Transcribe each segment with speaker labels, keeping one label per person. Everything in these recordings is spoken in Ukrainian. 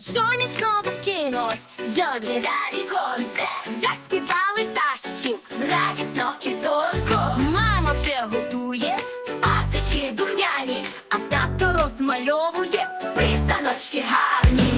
Speaker 1: Сонечко вкинулось, доглядає віконце Заспівали пташечки, радісно і тонко Мама вже готує, пасочки духняні, А тато розмальовує писаночки гарні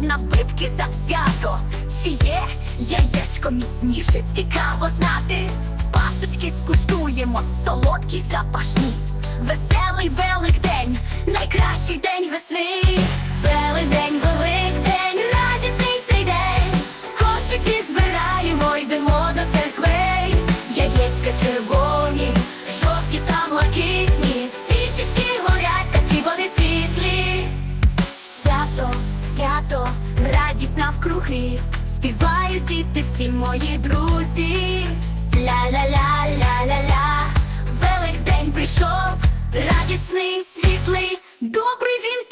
Speaker 1: напитки за всято. Чи є яєчко міцніше, цікаво знати. Пасочки скуштуємо, солодкі запашні. Веселий великдень, найкращий день весни. Великдень, великдень, радісний цей день. Кошики збираємо, йдемо до церквей. Яєчка червоні, навкруги, співають діти всі мої друзі. Ля-ля-ля-ля-ля-ля, Великдень прийшов, радісний, світлий, добрий він